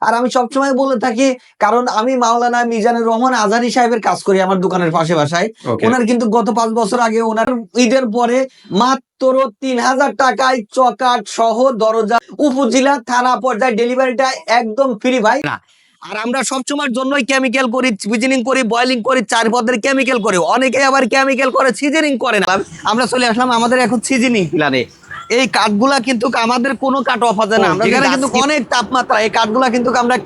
আর আমি সবসময় বলে থাকি কারণ আমি মাওলানা মিজানুর রহমান আজারি সাহেবের কাজ করি আমার দোকানের পাশে বাসায়। ওনার কিন্তু গত পাঁচ বছর আগে ওনার ঈদের পরে মাত্র তিন হাজার টাকায় চকাট সহ দরজা উপজেলা থানা পর্যায়ে ডেলিভারিটা একদম ফ্রি ভাই। না। আর আমরা সবসময়ের জন্যই কেমিক্যাল করি সিজনিং করি বয়লিং করি চার পদের কেমিক্যাল করি। অনেকে আবার কেমিক্যাল করে সিজনিং করে না। আমরা চলে আসলাম আমাদের এখন সিজনিং প্ল্যানে এই কাঠগুলা কিন্তু আমাদের কোনো কাঠ অফ আছে না। আমরা কিন্তু কিন্তু অনেক তাপমাত্রা এই কাঠগুলা কিন্তু আমরা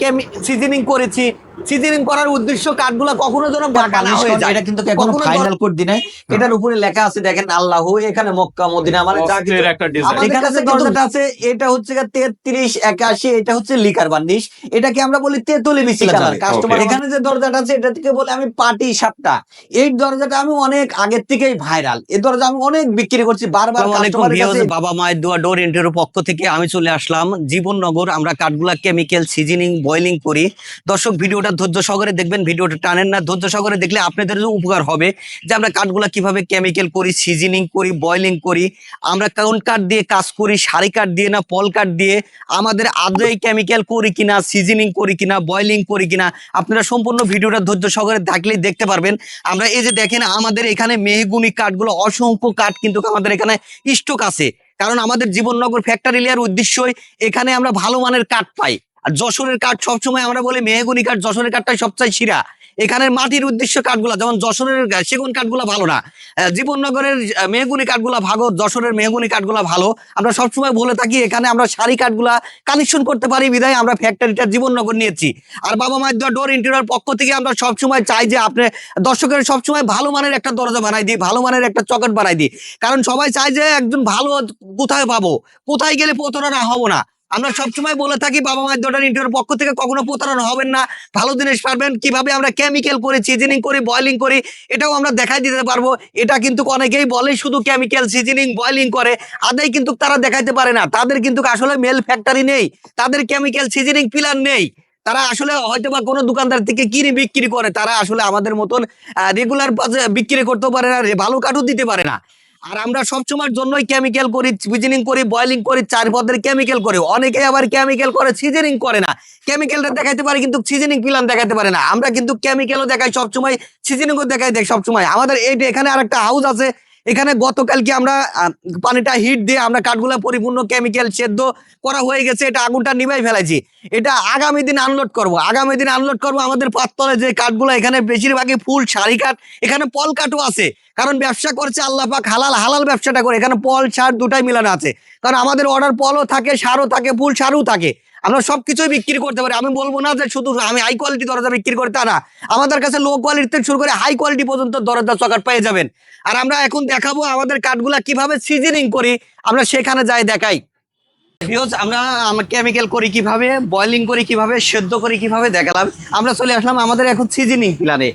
সিজনিং করেছি সিজনিং করার উদ্দেশ্য কাঠগুলা কখনো যেন বাঁকা না হয়ে যায়। এটা কিন্তু এখনও ফাইনাল কোড দিনে এটার উপরে লেখা আছে দেখেন আল্লাহ এখানে মক্কা মদিনা মানে যা কিছু। একটা ডিজাইন আমাদের এখানে দরজাটা আছে এটা হচ্ছে তেত্রিশ একাশি এটা হচ্ছে লিকার বার্নিশ এটাকে আমরা বলি তেতুলি বিসি কালার কাস্টমার এখানে যে দরজাটা আছে এটা থেকে বলে আমি পাটি সাপটা এই দরজাটা আমি অনেক আগের থেকেই ভাইরাল এই দরজা আমি অনেক বিক্রি করছি বারবার আসসালামু কাস্টমারের কাছে। বাবা মায়ের দোয়া ডোর এন্টের পক্ষ থেকে আমি চলে আসলাম। জীবননগর আমরা কাঠগুলা কেমিক্যাল সিজনিং বয়লিং করি। দর্শক ভিডিওটা ধৈর্য সহকারে দেখবেন, ভিডিওটা টানেন না। ধৈর্য সহকারে দেখলে আপনাদের উপকার হবে যে আমরা কাঠগুলা কীভাবে কেমিক্যাল করি সিজনিং করি বয়লিং করি। আমরা কোন কাঠ দিয়ে কাজ করি, সারি কাঠ দিয়ে না, পল কাঠ দিয়ে? আমাদের আদৌ কেমিক্যাল করি কিনা সিজনিং করি কিনা বয়লিং করি কিনা? আপনারা সম্পূর্ণ ভিডিওটা ধৈর্য সহকারে থাকলেই দেখতে পারবেন। আমরা এই যে দেখেন, আমাদের এখানে মেহগুনি কাঠগুলো অসংখ্য কাঠ কিন্তু আমাদের এখানে স্টক আছে। কারণ আমাদের জীবননগর ফ্যাক্টরি লেয়ার উদ্দেশ্যই এখানে আমরা ভালো মানের কাঠ পাই। আর যশোরের কাঠ সবসময় আমরা বলি মেহগুনি কাঠ, যশোরের কাঠটাই সবচেয়ে শিরা এখানে মাটির উদ্দেশ্য কাঠগুলা, যেমন যশোরের সেগুন কাঠগুলা ভালো না। জীবননগরের মেহগুনি কাঠগুলা ভালো, যশোরের মেহগুনি কাঠগুলা ভালো। আমরা সবসময় বলে থাকি, এখানে আমরা শাড়ি কাঠগুলা কালেকশন করতে পারি, বিধায় আমরা ফ্যাক্টরিটা জীবননগর নিয়েছি। আর বাবা মায়ের ডোর ইন্টেরিয়র পক্ষ থেকে আমরা সবসময় চাই যে আপনি দর্শকের সবসময় ভালো মানের একটা দরজা বানাই দিই, ভালো মানের একটা চকট বানাই দিই। কারণ সবাই চায় যে একজন ভালো কোথায় পাবো? কোথায় গেলে প্রতারণা হব না? আমরা সবসময় বলে থাকি বাবা মায়ের দোটার ইন্টারভিউর পক্ষ থেকে কখনো প্রতারণা হবেন না। ভালো জিনিস পারবেন, কীভাবে আমরা কেমিক্যাল করি সিজনিং করি বয়লিং করি, এটাও আমরা দেখাই দিতে পারব। এটা কিন্তু অনেকেই বলে শুধু কেমিক্যাল সিজনিং বয়লিং করে, আদাই কিন্তু তারা দেখাইতে পারে না। তাদের কিন্তু আসলে মেল ফ্যাক্টরি নেই, তাদের কেমিক্যাল সিজনিং পিলার নেই। তারা আসলে হয়তো বা কোনো দোকানদার থেকে কিনে বিক্রি করে, তারা আসলে আমাদের মতন রেগুলার বিক্রি করতেও পারে না, ভালো কাঠও দিতে পারে না। আর আমরা সবসময়ের জন্যই কেমিক্যাল করি সিজনিং করি বয়লিং করি চার পদের কেমিক্যাল করি। অনেকে আবার কেমিক্যাল করে সিজনিং করে না। কেমিক্যালটা দেখাইতে পারে কিন্তু সিজনিং প্ল্যান দেখাতে পারে না। আমরা কিন্তু কেমিক্যালও দেখাই সবসময় সিজনিংও দেখাই দেখ সবসময়। আমাদের এইটা এখানে আর একটা হাউস আছে এখানে গতকালকে আমরা পানিটা হিট দিয়ে আমরা কাঠগুলা পরিপূর্ণ কেমিক্যাল সেদ্ধ করা হয়ে গেছে। এটা আগুনটা নিভাই ফেলাইছি এটা আগামী দিন আনলোড করব। আগামী দিন আনলোড করব আমাদের পাততলে যে কাঠগুলো, এখানে বেশিরভাগই ফুল, শাড়ি কাঠ, এখানে পল কাঠও আছে। কারণ ব্যবসা করছে পাক, হালাল হালাল ব্যবসাটা করে। এখানে পল সার দুটাই মিলানো আছে। কারণ আমাদের অর্ডার পলও থাকে, সারও থাকে, ফুল সারও থাকে। আমরা সবকিছুই বিক্রি করতে পারি। আমি বলব না যে শুধু আমি হাই কোয়ালিটি দরজা বিক্রি করতে না। আমাদের কাছে লো কোয়ালিটি থেকে শুরু করে হাই কোয়ালিটি পর্যন্ত দরজা চকাট পেয়ে যাবেন। আর আমরা এখন দেখাবো আমাদের কাঠগুলা কীভাবে সিজনিং করি। আমরা সেখানে যাই দেখাই। আমরা কেমিক্যাল করি কীভাবে বয়লিং করি কীভাবে, সেদ্ধ করি কীভাবে দেখালাম। আমরা চলে আসলাম আমাদের এখন সিজনিং প্ল্যানে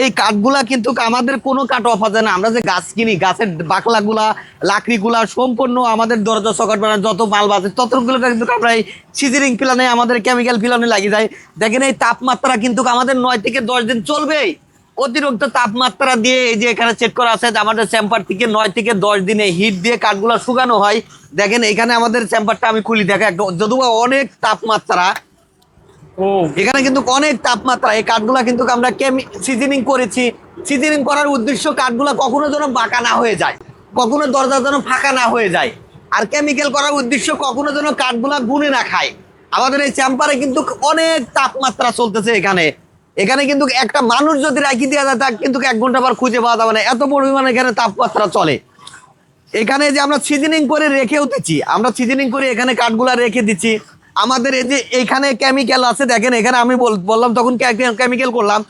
এই কাঠগুলা কিন্তু আমাদের কোনো কাঠ অফ আছে না। আমরা যে গাছ কিনি, গাছের বাকলাগুলা, লাকড়িগুলা সম্পূর্ণ আমাদের দরজা চকাট বানার যত মাল বাজে ততগুলো কিন্তু আমরা এই সিজনিং প্ল্যানে আমাদের কেমিক্যাল প্ল্যানে লাগিয়ে যায় দেখেন এই তাপমাত্রা কিন্তু আমাদের নয় থেকে দশ দিন চলবেই। অতিরিক্ত তাপমাত্রা দিয়ে এই যে এখানে চেক করা আছে আমাদের চ্যাম্পার থেকে নয় থেকে দশ দিনে হিট দিয়ে কাঠগুলো শুকানো হয়। দেখেন এখানে আমাদের চ্যাম্পারটা আমি খুলি দেখা যদিও অনেক তাপমাত্রা এখানে কিন্তু অনেক তাপমাত্রা, এই কাঠগুলা কিন্তু আমরা সিজনিং করেছি। সিজনিং করার উদ্দেশ্য কাঠগুলা কখনো যেন বাঁকা না হয়ে যায়, কখনো দরজা যেন ফাঁকা না হয়ে যায়। আর কেমিক্যাল করার উদ্দেশ্য কখনো যেন কাঠগুলা গুনে না খায়। আমাদের এই চ্যাম্পারে কিন্তু অনেক তাপমাত্রা চলতেছে এখানে। এখানে কিন্তু একটা মানুষ যদি রাখি দেওয়া যায় তা কিন্তু এক ঘণ্টা পর খুঁজে পাওয়া যাবে না। এত পরিমাণে এখানে তাপমাত্রা চলে। এখানে যে আমরা সিজনিং করে রেখেও দিচ্ছি আমরা সিজনিং করে এখানে কাঠগুলা রেখে দিচ্ছি। আমাদের এই যে এখানে কেমিক্যাল আছে, দেখেন এখানে আমি বল- বললাম, তখন কেমিক্যাল করলাম।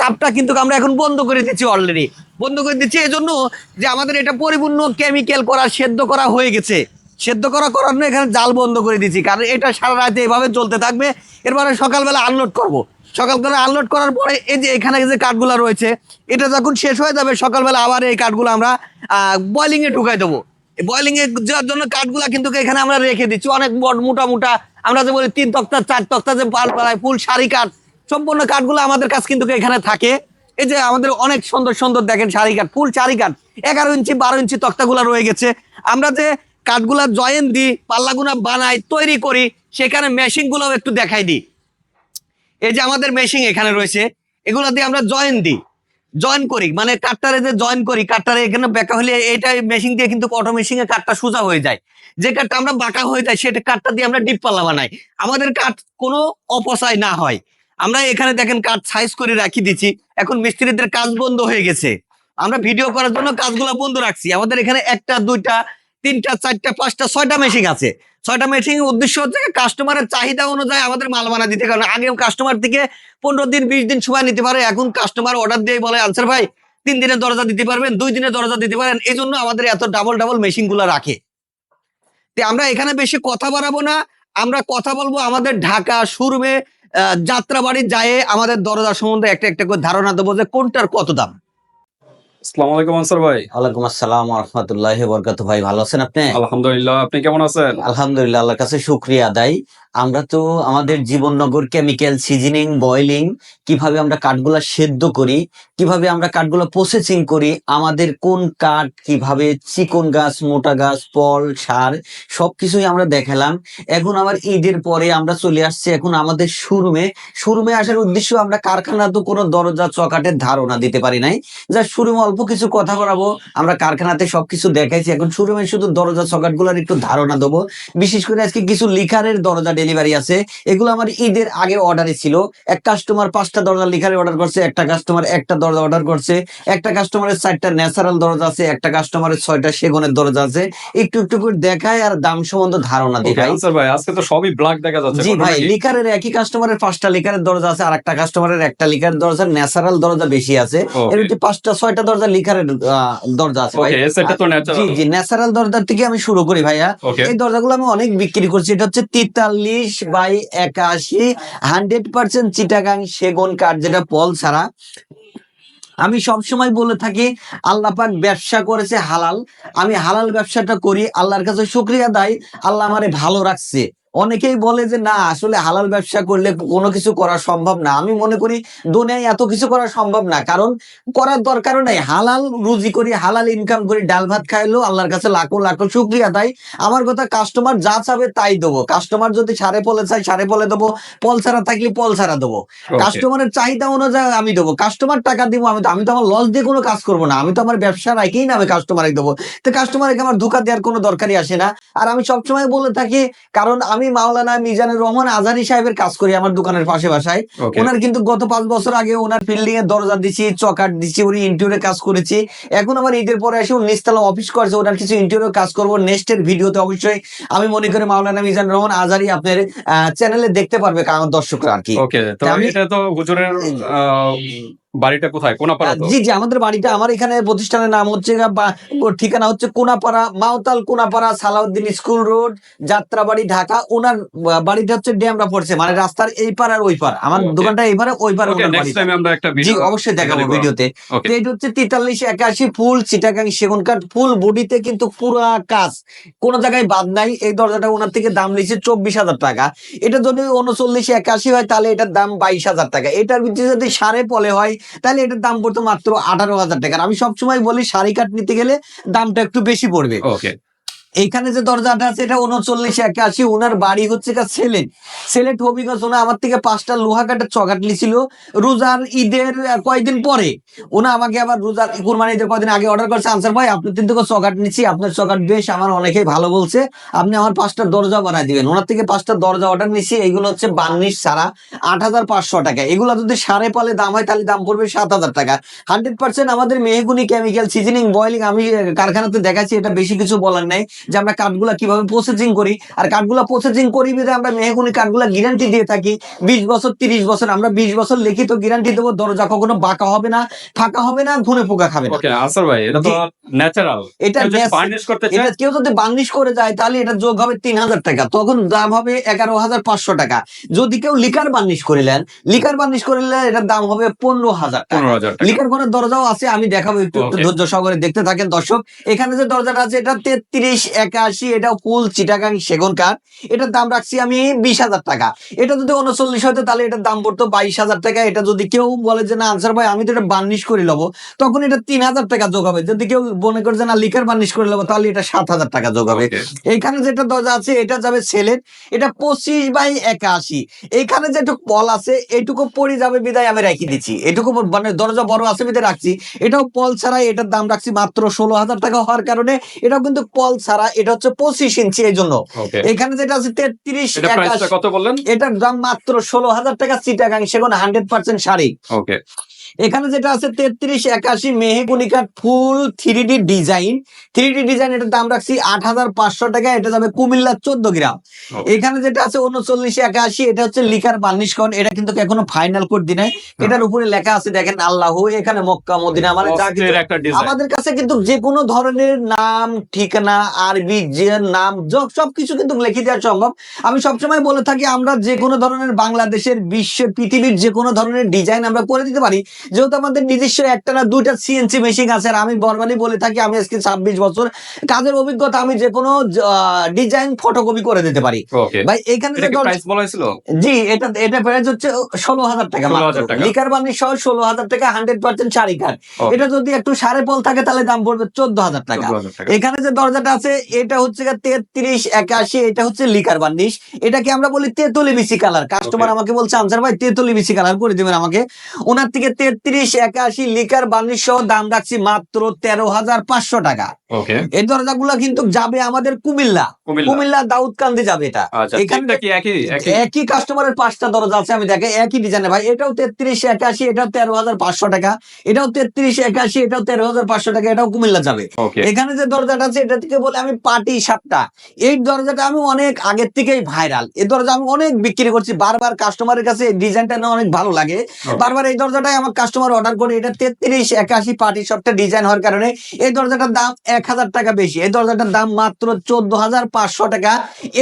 তাপটা কিন্তু আমরা এখন বন্ধ করে দিচ্ছি অলরেডি বন্ধ করে দিচ্ছি এই জন্য যে আমাদের এটা পরিপূর্ণ কেমিক্যাল করা, সেদ্ধ করা হয়ে গেছে। সেদ্ধ করা করার জন্য এখানে জাল বন্ধ করে দিচ্ছি, কারণ এটা সারা রাতে এভাবে চলতে থাকবে। এরপরে সকালবেলা আনলোড করব। সকালবেলা আনলোড করার পরে এই যে এখানে যে কাঠগুলো রয়েছে, এটা যখন শেষ হয়ে যাবে, সকালবেলা আবার এই কাঠগুলো আমরা বয়লিংয়ে ঢুকাই দেবো। বয়লিং এর যাওয়ার জন্য কাঠগুলা কিন্তু এখানে আমরা রেখে দিচ্ছি। অনেক বড় মোটা মোটা আমরা যে বলি তিন তক্তা, চার তক্তা, যে পাল পালায় ফুল, শাড়ি কাঠ, সম্পূর্ণ কাঠগুলো আমাদের কাছে কিন্তু এখানে থাকে। এই যে আমাদের অনেক সুন্দর সুন্দর দেখেন শাড়ি কাঠ, ফুল শাড়ি কাঠ, এগারো ইঞ্চি, বারো ইঞ্চি তক্তাগুলা রয়ে গেছে। আমরা যে কাঠগুলা জয়েন দিই, পাল্লাগুনা বানাই, তৈরি করি, সেখানে মেশিনগুলোও একটু দেখাই দিই। এই যে আমাদের মেশিন এখানে রয়েছে, এগুলো দিয়ে আমরা জয়েন দিই। জয়েন করি। মানে কাঠটারে যে জয়েন করি কাঠটারে এখানে বেঁকা হলে এটা মেশিন দিয়ে কিন্তু অটো মেশিনে কাঠটা সোজা হয়ে যায়। যে কাঠটা আমরা বাঁকা হয়ে যায়, সেটা কাঠটা দিয়ে আমরা ডিপ বানাই। আমাদের কাঠ কোনো অপচয় না হয়। আমরা এখানে দেখেন কাঠ সাইজ করে রাখি দিচ্ছি। এখন মিস্ত্রিদের কাজ বন্ধ হয়ে গেছে। আমরা ভিডিও করার জন্য কাজগুলো বন্ধ রাখছি। আমাদের এখানে একটা, দুইটা, তিনটা, চারটা, পাঁচটা, ছয়টা মেশিন আছে। ছয়টা মেশিন উদ্দেশ্য হচ্ছে কাস্টমারের চাহিদা অনুযায়ী আমাদের মাল বানা দিতে। কারণ আগে কাস্টমার থেকে পনেরো দিন, বিশ দিন সময় নিতে পারে। এখন কাস্টমার অর্ডার দিয়ে বলে আনসার ভাই, তিন দিনের দরজা দিতে পারবেন, দুই দিনের দরজা দিতে পারেন। এই জন্য আমাদের এত ডাবল ডাবল মেশিনগুলো রাখে। তে আমরা এখানে বেশি কথা বাড়াবো না। আমরা কথা বলব আমাদের ঢাকা, সুরমে যাত্রাবাড়ি যায় আমাদের দরজা সম্বন্ধে একটা একটা করে ধারণা দেবো যে কোনটার কত দাম। আসসালামু আলাইকুম আনসার ভাই। ওয়ালাইকুম আসসালাম রহমতুল্লাহ বরকাত ভাই ভালো আছেন আপনি? আলহামদুলিল্লাহ আপনি কেমন আছেন? আলহামদুলিল্লাহ আল্লাহর কাছে শুক্রিয়া আদায়। আমরা তো আমাদের জীবননগর কেমিক্যাল সিজনিং বয়েলিং কীভাবে আমরা কাঠগুলা সেদ্ধ করি কীভাবে আমরা কাঠগুলো প্রসেসিং করি আমাদের কোন কাঠ কীভাবে চিকন গাছ মোটা গাছ ফল সার সবকিছুই আমরা দেখালাম। এখন আমার ঈদের পরে আমরা চলে আসছি এখন আমাদের শোরুমে। শোরুমে আসার উদ্দেশ্য আমরা কারখানা তো কোনো দরজা চকাটের ধারণা দিতে পারি নাই। যা শোরুমে অল্প কিছু কথা বলাবো। আমরা কারখানাতে সবকিছু দেখাইছি। এখন শোরুমে শুধু দরজা চকাটগুলার একটু ধারণা দেবো। বিশেষ করে আজকে কিছু লিখারের দরজা ডেলিভারি আছে। এগুলো আমার ঈদের আগে অর্ডারে ছিল। এক কাস্টমার পাঁচটা দরজা লিখারে অর্ডার করছে একটা কাস্টমার একটা দরজা অর্ডার করছে। একটা কাস্টমারের চারটা ন্যাচারাল দরজা আছে একটা কাস্টমারের ছয়টা সেগুনের দরজা আছে। একটু একটু করে দেখায় আর দাম সম্বন্ধে ধারণা আনসার ভাই। আজকে তো সবই ব্ল্যাক দেখা যাচ্ছে জি ভাই লিকারের একই কাস্টমারের পাঁচটা লিকারের দরজা আছে আর একটা কাস্টমারের একটা লিকারের দরজা ন্যাচারাল দরজা বেশি আছে। এর মধ্যে পাঁচটা ছয়টা দরজা লিকারের আহ, দরজা আছে ভাই। জি জি ন্যাচারাল দরজার থেকে আমি শুরু করি ভাইয়া। এই দরজাগুলো আমি অনেক বিক্রি করছি। এটা হচ্ছে তেতাল্লিশ বাই একাশি হান্ড্রেড পার্সেন্ট চিটাগাং সেগুন কাঠ যেটা পল ছাড়া। আমি সবসময় বলে থাকি আল্লাহ পাক ব্যবসা করেছে হালাল। আমি হালাল ব্যবসাটা করি আল্লাহর কাছে শুক্রিয়া দেয় আল্লাহ আমারে ভালো রাখছে। অনেকেই বলে যে না আসলে হালাল ব্যবসা করলে কোনো কিছু করা সম্ভব না। আমি মনে করি দুনিয়ায় এত কিছু করা সম্ভব না। কারণ করার দরকারও নাই। হালাল রুজি করি হালাল ইনকাম করি ডাল ভাত খাইলেও আল্লাহর কাছে লাখো লাখো শুক্রিয়া দেয় আমার কথা কাস্টমার যা চাবে তাই দেবো। কাস্টমার যদি সারে পলে চাই সারে পলে দেবো। পল ছাড়া থাকলে পল ছাড়া দেবো। কাস্টমারের চাহিদা অনুযায়ী আমি দেবো। কাস্টমার টাকা দিব আমি তো আমি তো আমার লস দিয়ে কোনো কাজ করব না। আমি তো আমার ব্যবসা রাখেই না আমি কাস্টমারে দেবো। তো কাস্টমারকে আমার ধোকা দেওয়ার কোনো দরকারই আসে না। আর আমি সবসময় বলে থাকি কারণ আমি মাওলানা মিজানুর রহমান আজারি সাহেবের কাজ করি আমার দোকানের পাশে বাসায়। ওনার কিন্তু গত পাঁচ বছর আগে ওনার বিল্ডিং এর দরজা দিছি চকাট দিছি উনি ইন্টেরিয়র কাজ করেছি। এখন আমার ঈদের পরে এসে উনি নিচতলা অফিস করেছে ওনার কিছু ইন্টেরিয়র কাজ করব। নেক্সটের ভিডিওতে অবশ্যই আমি মনে করি মাওলানা মিজানুর রহমান আজারি আপনার চ্যানেলে দেখতে পারবে কারণ দর্শকরা আর কি। ওকে তো এটা তো হুজুরের বাড়িটা কোথায়? কোনাপাড়া জি জি আমাদের বাড়িটা আমার এখানে প্রতিষ্ঠানের নাম হচ্ছে ঠিকানা হচ্ছে কোনাপাড়া মাওতাল কোনাপাড়া সালাউদ্দিন স্কুল রোড যাত্রাবাড়ি ঢাকা। ওনার বাড়িটা হচ্ছে ড্যামরা পড়ছে মানে রাস্তার এই পার আর ওই পার আমার দোকানটা এই পারে ওই পার জি অবশ্যই দেখাবো। ভিডিওতে। তো এটা হচ্ছে তেতাল্লিশ একাশি ফুল চিটাগাং সেগুন কাঠ ফুল বডিতে কিন্তু পুরা কাজ। কোন জায়গায় বাদ নাই এই দরজাটা ওনার থেকে দাম নিয়েছে চব্বিশ হাজার টাকা। এটা যদি উনচল্লিশ একাশি হয় তাহলে এটার দাম বাইশ হাজার টাকা। এটার ভিতরে যদি সাড়ে পলে হয় তাহলে এটার দাম পড়তো মাত্র আঠারো হাজার টাকা আমি সবসময় বলি, শাড়ি কাট নিতে গেলে দামটা একটু বেশি পড়বে। ওকে এইখানে যে দরজাটা আছে, এটা উনচল্লিশ, একাশি। ওনার বাড়ি হচ্ছে কা সেলেট। সেলেট হবিগঞ্জ ওনা আমার থেকে পাঁচটা লোহা কাঠের চকাট লিছিল রোজার ঈদের কয়েকদিন পরে। ওনা আমাকে আবার রোজার কুরবানি ঈদের কয়েকদিন আগে অর্ডার করছে। আনসার ভাই আপনি তিন থেকে চকাট নিচ্ছি আপনার চকাট বেশ, আমার অনেকেই ভালো বলছে। আপনি আমার পাঁচটা দরজা বানাই দিবেন। ওনার থেকে পাঁচটা দরজা অর্ডার নিচ্ছি এইগুলো হচ্ছে বান্নিশ ছাড়া আট হাজার পাঁচশো টাকা। এগুলো যদি সাড়ে পালে দাম হয়, তাহলে দাম পড়বে সাত হাজার টাকা। হান্ড্রেড পার্সেন্ট আমাদের মেহগুনি কেমিক্যাল সিজনিং বয়লিং আমি কারখানাতে দেখাচ্ছি, এটা বেশি কিছু বলার নাই। যে আমরা কাঠগুলা কীভাবে প্রসেসিং করি আর কাঠগুলা প্রসেসিং করি বিধে আমরা মেহগুনি কাঠগুলা গ্যারান্টি দিয়ে থাকি। বিশ বছর তিরিশ বছর আমরা বিশ বছর লিখিত গ্যারান্টি দেবো দরজা কখনো বাঁকা হবে না ফাঁকা হবে না ঘুরে পোকা খাবে না। ভাই এটা তো ন্যাচারাল এটা ন্যাচ- ফার্নিশ করতে এটা কেউ যদি বার্নিশ করে যায় তাহলে এটা যোগ হবে তিন হাজার টাকা। তখন দাম হবে এগারো হাজার পাঁচশো টাকা। যদি কেউ লিকার বার্নিশ করে নেন লিকার বার্নিশ করে নিলে এটার দাম হবে পনেরো হাজার লিকার ঘরের দরজাও আছে আমি দেখাবো একটু. ধৈর্য সহকারে দেখতে থাকেন দর্শক। এখানে যে দরজাটা আছে এটা তেত্রিশ একাশি এটা ফুল চিটাগাং সেগুন কাঠ এটার দাম রাখছি আমি বিশ হাজার টাকা। এটা যদি উনচল্লিশ হতো তাহলে এটার দাম পড়তো বাইশ হাজার টাকা। এটা যদি কেউ বলে যে না আনসার ভাই আমি তো এটা বার্নিশ করে নেব তখন এটা তিন হাজার টাকা যোগ হবে। যদি কেউ মনে করে যে না লিকার বার্নিশ করে নেব তাহলে এটা সাত হাজার টাকা যোগ হবে। এইখানে যেটা দরজা আছে এটা যাবে সেলের। এটা পঁচিশ বাই একাশি। এইখানে যেটুকু পল আছে এটুকু পড়ে যাবে বিদায় আমি রেখে দিচ্ছি। এটুকু মানে দরজা বড় আছে বিদায় রাখছি। এটাও পল ছাড়াই এটার দাম রাখছি মাত্র ষোলো হাজার টাকা হওয়ার কারণে এটাও কিন্তু পল ছাড়া এটা হচ্ছে পঁচিশ ইঞ্চি এই জন্য। এখানে যেটা আছে তেত্রিশ কত বললেন? এটার দাম মাত্র ষোলো হাজার টাকা চিটাগাং সেখানে হান্ড্রেড পার্সেন্ট শাড়ি। ওকে এখানে যেটা আছে তেত্রিশ একাশি মেহেগুনিকার ফুল three D design. Three D design এটার দাম রাখছি আট হাজার পাঁচশো টাকা এটা যাবে কুমিল্লা চোদ্দ গ্রাম। এখানে যেটা আছে উনচল্লিশ একাশি এটা হচ্ছে লিকার বার্নিশ কন এটা কিন্তু এখনও ফাইনাল কোড দি নাই এটার উপরে লেখা আছে দেখেন আল্লাহ এখানে মক্কা মদিনা মানে যা কিছু। আমাদের কাছে কিন্তু যে কোনো ধরনের নাম ঠিকানা আরবি যে নাম য- সবকিছু কিন্তু লিখে দেওয়া সম্ভব। আমি সবসময় বলে থাকি আমরা যে কোনো ধরনের বাংলাদেশের বিশ্বের পৃথিবীর যে কোনো ধরনের ডিজাইন আমরা করে দিতে পারি। যেহেতু আমাদের নিজস্ব একটা না দুইটা সিএনসি মেশিন আছে আর আমি বরবানি বলে থাকি আমি আজকে ছাব্বিশ বছর কাজের অভিজ্ঞতা আমি যে কোনো ডিজাইন ফটোকপি করে দিতে পারি। ভাই এখানে জি এটা এটা প্রাইস হচ্ছে ষোলো হাজার টাকা লিকার বার্নিশ সহ ষোলো হাজার টাকা হান্ড্রেড পার্সেন্ট শাড়ি কাঠ এটা যদি একটু সাড়ে পল থাকে তাহলে দাম পড়বে চোদ্দ হাজার টাকা। এখানে যে দরজাটা আছে এটা হচ্ছে তেত্রিশ একাশি এটা হচ্ছে লিকার বার্নিশ। এটাকে আমরা বলি তেতুলি বিসি কালার কাস্টমার আমাকে বলছে আনসার ভাই তেতলি বিসি কালার করে দিবেন আমাকে। ওনার থেকে তেত্রিশ একাশি লিকার বার্নিশ সহ দাম রাখছি মাত্র তেরো হাজার পাঁচশো টাকা। এই দরজাগুলো কিন্তু যাবে আমাদের কুমিল্লা। কুমিল্লা। দাউদকান্দি যাবে এটা। আচ্ছা এখানে একই কাস্টমারের পাঁচটা দরজা আছে আমি দেখে একই ডিজাইনে ভাই এটাও তেত্রিশ একাশি এটাও তেরো হাজার পাঁচশো টাকা। এটাও তেত্রিশ একাশি এটাও তেরো হাজার পাঁচশো টাকা এটাও কুমিল্লা যাবে। এখানে যে দরজাটা আছে এটা থেকে বলে আমি পাটি সাতটা। এই দরজাটা আমি অনেক আগের থেকেই ভাইরাল এই দরজা আমি অনেক বিক্রি করছি। বারবার কাস্টমারের কাছে এই ডিজাইনটা না অনেক ভালো লাগে। বারবার এই দরজাটাই আমার কাস্টমার অর্ডার করে এটা তেত্রিশ একাশি পাটি সবটা ডিজাইন হওয়ার কারণে এই দরজাটার দাম এক হাজার টাকা বেশি। এই দরজাটার দাম মাত্র চোদ্দ হাজার পাঁচশো টাকা।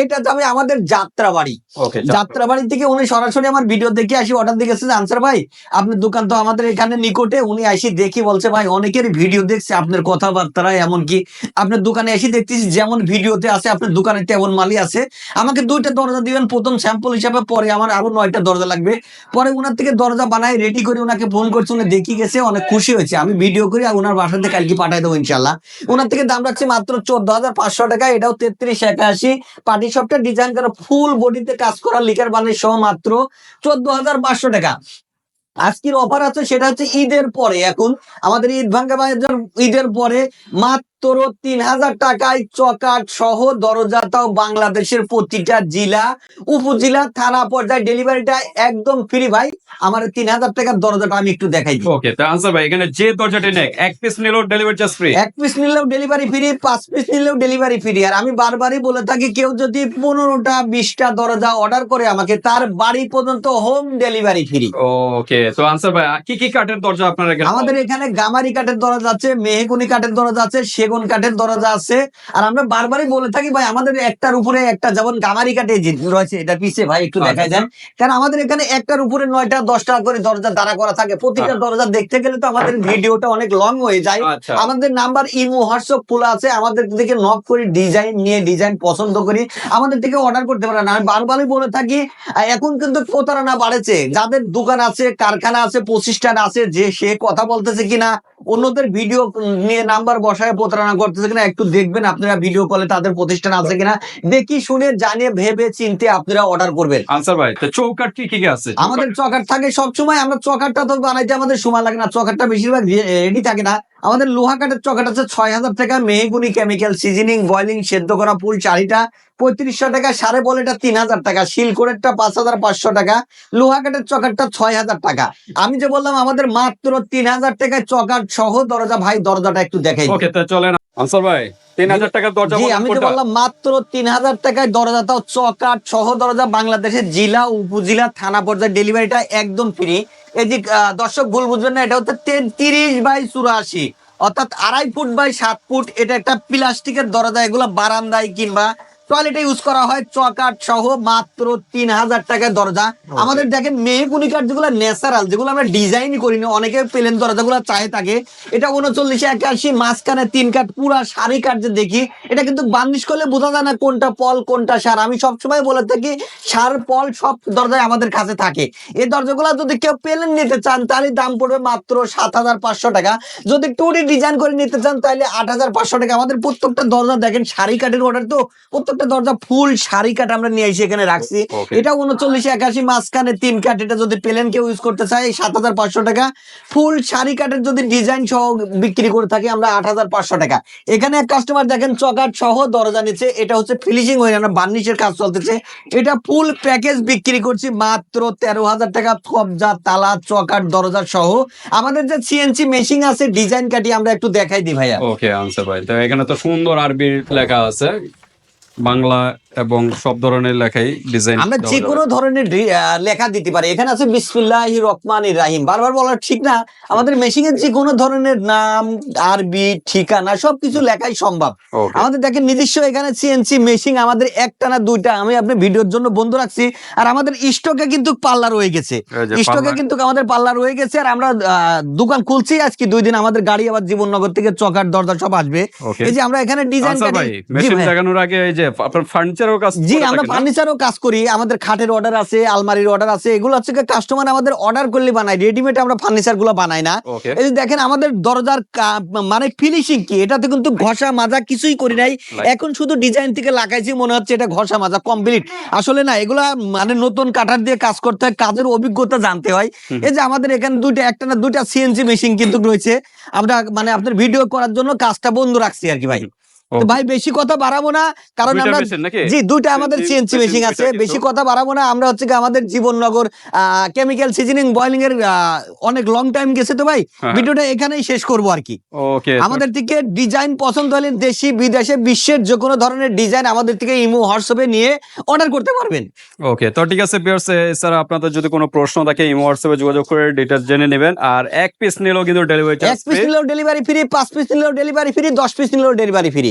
এটা যাবে আমাদের যাত্রাবাড়ি। ওকে যাত্রাবাড়ি থেকে উনি সরাসরি আমার ভিডিও দেখে আসি অর্ডার দিয়ে গেছে আনসার ভাই আপনার দোকান তো আমাদের এখানে নিকটে। উনি আসি দেখি বলছে ভাই অনেকের ভিডিও দেখছে আপনার কথাবার্তা এমনকি আপনার দোকানে এসে দেখতেছি যেমন ভিডিওতে আছে আপনার দোকানে তেমন মালি আছে। আমাকে দুইটা দরজা দিবেন প্রথম স্যাম্পল হিসাবে পরে আমার আরও নয়টা দরজা লাগবে। পরে উনার থেকে দরজা বানাই রেডি করে ওনাকে ফোন করছে, উনি দেখি গেছে, অনেক খুশি হয়েছে। আমি ভিডিও করি আর ওনার বাসাতে কালকে পাঠাই দেবো ইনশাল্লাহ ওনার থেকে দাম রাখছে মাত্র চোদ্দ হাজার পাঁচশো টাকা, এটাও তেত্রিশ একাশি। পার্টি শপটা ডিজাইন করা ফুল বডিতে কাজ করা লিকার বানের সহ মাত্র চোদ্দ হাজার পাঁচশো টাকা। আজকের অফার আছে, সেটা হচ্ছে ঈদের পরে। এখন আমাদের ঈদ ভাঙ্গা ঈদের পরে মাত্র তিন হাজার টাকায় চকাট সহ দরজা তাও বাংলাদেশের প্রতিটা জেলা উপজেলা থানা পর্যায়ে ডেলিভারিটা একদম ফ্রি ভাই। আমার তিন হাজার টাকার দরজাটা আমি একটু দেখাই ওকে আনসার ভাই এখানে যে দরজাটি এক পিস নিলেও ডেলিভারি চার্জ ফ্রি এক পিস নিলেও ডেলিভারি ফ্রি পাঁচ পিস নিলেও ডেলিভারি ফ্রি আর আমি বারবারই বলে থাকি কেউ যদি পনেরোটা বিশটা দরজা অর্ডার করে আমাকে তার বাড়ি পর্যন্ত হোম ডেলিভারি ফ্রি ওকে তো আনসার ভাই কি কি কাঠের দরজা আপনার আমাদের এখানে গামারি কাঠের দরজা আছে মেহগুনি কাঠের দরজা আছে সেগুন কাঠের দরজা আছে। আর আমরা বারবারই বলে থাকি ভাই আমাদের একটার উপরে একটা যেমন গামারি কাঠে রয়েছে এটা পিছে ভাই একটু দেখা আচ্ছা। যায় কারণ আমাদের এখানে একটার উপরে নয়টা দশটা করে দরজা দাঁড়া করা থাকে। প্রতিটা আচ্ছা। দরজা দেখতে গেলে তো আমাদের ভিডিওটা অনেক লং হয়ে যায়। আচ্ছা। আমাদের নাম্বার ইমো হোয়াটসঅ্যাপ খোলা আছে। আমাদের থেকে নক করি ডিজাইন নিয়ে ডিজাইন পছন্দ করি। আমাদের থেকে অর্ডার করতে পারে না আমি বারবারই বলে থাকি এখন কিন্তু প্রতারণা বাড়েছে। যাদের দোকান আছে কারখানা আছে প্রতিষ্ঠান আছে যে সে কথা বলতেছে কিনা অন্যদের ভিডিও নিয়ে নাম্বার বসায় প্রতারণা করতেছে কিনা একটু দেখবেন আপনারা ভিডিও কলে তাদের প্রতিষ্ঠান আছে কিনা। দেখি শুনে জানিয়ে ভেবে চিনতে আপনারা অর্ডার করবেন। আনসার ভাই তো চৌকাট কি কি কি আছে? আমাদের চকার থাকে সবসময় আমরা চকারটা তো বানাইতে আমাদের সময় লাগে না। চকারটা বেশিরভাগ রেডি থাকে না। আমাদের লোহা কাঠের চকাট আছে ছয় হাজার টাকা মেহগুনি কেমিক্যাল সিজনিং বয়লিং সেদ্ধ করা ফুল চারিটা পঁয়ত্রিশশো টাকা সাড়ে বল এটা তিন হাজার টাকা শিলকোরেরটা পাঁচ হাজার পাঁচশো টাকা লোহা কাঠের চকারটা ছয় হাজার টাকা। আমি যে বললাম আমাদের মাত্র তিন হাজার টাকায় চকার সহ দরজা ভাই দরজাটা একটু দেখাই। ওকে তো চলেন আনসার ভাই তিন হাজার টাকার দরজা আমি বললাম মাত্র তিন হাজার টাকায় চকাট সহ দরজা বাংলাদেশের জেলা উপজেলা থানা পর্যায়ে ডেলিভারিটা একদম ফ্রি এই যে দর্শক ভুল বুঝবেন না, এটা হচ্ছে তিরিশ বাই চুরাশি, অর্থাৎ আড়াই ফুট বাই সাত ফুট, এটা একটা প্লাস্টিকের দরজা, এগুলো বারান্দায় কিংবা টয়লেটে ইউজ করা হয় চকাট সহ মাত্র তিন হাজার টাকার দরজা। আমাদের দেখেন মেহগুনি কাঠ যেগুলো ন্যাচারাল যেগুলো আমরা ডিজাইন করি না অনেকে প্লেন দরজাগুলো চায় থাকে এটা উনচল্লিশে একাশি মাঝখানে তিন কাঠ পুরা সারি কাঠ যে দেখি এটা কিন্তু বার্নিশ করলে বোঝা যায় না কোনটা পল কোনটা সার। আমি সবসময় বলে থাকি সার পল সব দরজায় আমাদের কাছে থাকে। এই দরজাগুলো যদি কেউ প্লেন নিতে চান তাহলে দাম পড়বে মাত্র সাত হাজার পাঁচশো টাকা। যদি টুরি ডিজাইন করে নিতে চান তাহলে আট হাজার পাঁচশো টাকা। আমাদের প্রত্যেকটা দরজা দেখেন সারি কাঠের অর্ডার তো প্রত্যেকটা দরজা ফুল শাড়ি কাঠ আমরা নিয়ে এসে এখানে রাখছি। এটা উনচল্লিশ একাশি মাঝখানে তিন কাঠ এটা যদি প্লেন কেউ ইউজ করতে চায় সাত হাজার পাঁচশো টাকা। ফুল শাড়ি কাঠের যদি ডিজাইন সহ বিক্রি করে থাকি আমরা আট হাজার পাঁচশো টাকা। এখানে এক কাস্টমার দেখেন চকাট সহ দরজা নিচ্ছে এটা হচ্ছে ফিনিশিং হয়ে আমরা বার্নিশের কাজ চলতেছে। এটা ফুল প্যাকেজ বিক্রি করছি মাত্র তেরো হাজার টাকা কবজা তালা চকাট দরজা সহ। আমাদের যে সিএনসি মেশিন আছে ডিজাইন কাটি আমরা একটু দেখাই দিই ভাইয়া। ওকে আনসার ভাই। তো এখানে তো সুন্দর আরবি লেখা আছে। বাংলা এবং সব ধরনের লেখাই ডিজাইন আমরা যে কোনো ধরনের লেখা দিতে পারি। এখানে আছে বিসমিল্লাহ রহমান রাহিম। বারবার বলা ঠিক না। আমাদের মেশিনের যে কোনো ধরনের নাম আরবি ঠিকানা সবকিছু লেখাই সম্ভব। আমাদের দেখেন নিজস্ব এখানে সিএনসি মেশিন আমাদের একটা না দুইটা আমি আপনি ভিডিওর জন্য বন্ধ রাখছি। আর আমাদের স্টকে কিন্তু পাল্লা রয়ে গেছে। স্টকে কিন্তু আমাদের পাল্লা রয়ে গেছে। আর আমরা দোকান খুলছি আজকে দুই দিন। আমাদের গাড়ি আবার জীবননগর থেকে চকার দরজা সব আসবে। এই যে আমরা এখানে ডিজাইন আনসার মেশিন দেখানোর আগে এই যে আপনার ফার্নিচারও কাজ জি আমরা ফার্নিচারও কাজ করি। আমাদের খাটের অর্ডার আছে আলমারির অর্ডার আছে এগুলো হচ্ছে কাস্টমার আমাদের অর্ডার করলে বানাই রেডিমেড আমরা ফার্নিচারগুলো বানাই না। এই যে দেখেন আমাদের দরজার মানে ফিনিশিং কি? এটাতে কিন্তু ঘষা মাজা কিছুই করি নাই। এখন শুধু ডিজাইন থেকে লাগাইছি মনে হচ্ছে এটা ঘষা মাজা কমপ্লিট আসলে না এগুলা মানে নতুন কাঠার দিয়ে কাজ করতে হয় কাজের অভিজ্ঞতা জানতে হয়। এই যে আমাদের এখানে দুইটা একটা না দুইটা সিএনজি মেশিন কিন্তু রয়েছে। আমরা মানে আপনার ভিডিও করার জন্য কাজটা বন্ধ রাখছি আর কি ভাই। তো ভাই বেশি কথা বাড়াবো না কারণ আমরা জি দুইটা আমাদের সিএনসি মেশিন আছে বেশি কথা বাড়াবো না। আমরা হচ্ছে আমাদের জীবননগর কেমিক্যাল সিজনিং বয়লিং এর অনেক লং টাইম গেছে তো ভাই। হ্যাঁ। ভিডিওটা এখানেই শেষ করব আর কি। আমাদের থেকে ডিজাইন পছন্দ হলে দেশি বিদেশে বিশ্বের যে কোনো ধরনের ডিজাইন আমাদের থেকে ইমো হোয়াটসঅ্যাপে নিয়ে অর্ডার করতে পারবেন। ওকে তো ঠিক আছে এছাড়া আপনাদের যদি কোনো প্রশ্ন থাকে ইমো হোয়াটসঅ্যাপে যোগাযোগ করে ডিটেলস জেনে নেবেন। আর এক পিস নিলেও কিন্তু ডেলিভারি এক পিস নিলেও ডেলিভারি ফ্রি পাঁচ পিস নিলেও ডেলিভারি ফ্রি দশ পিস নিলেও ডেলিভারি ফ্রি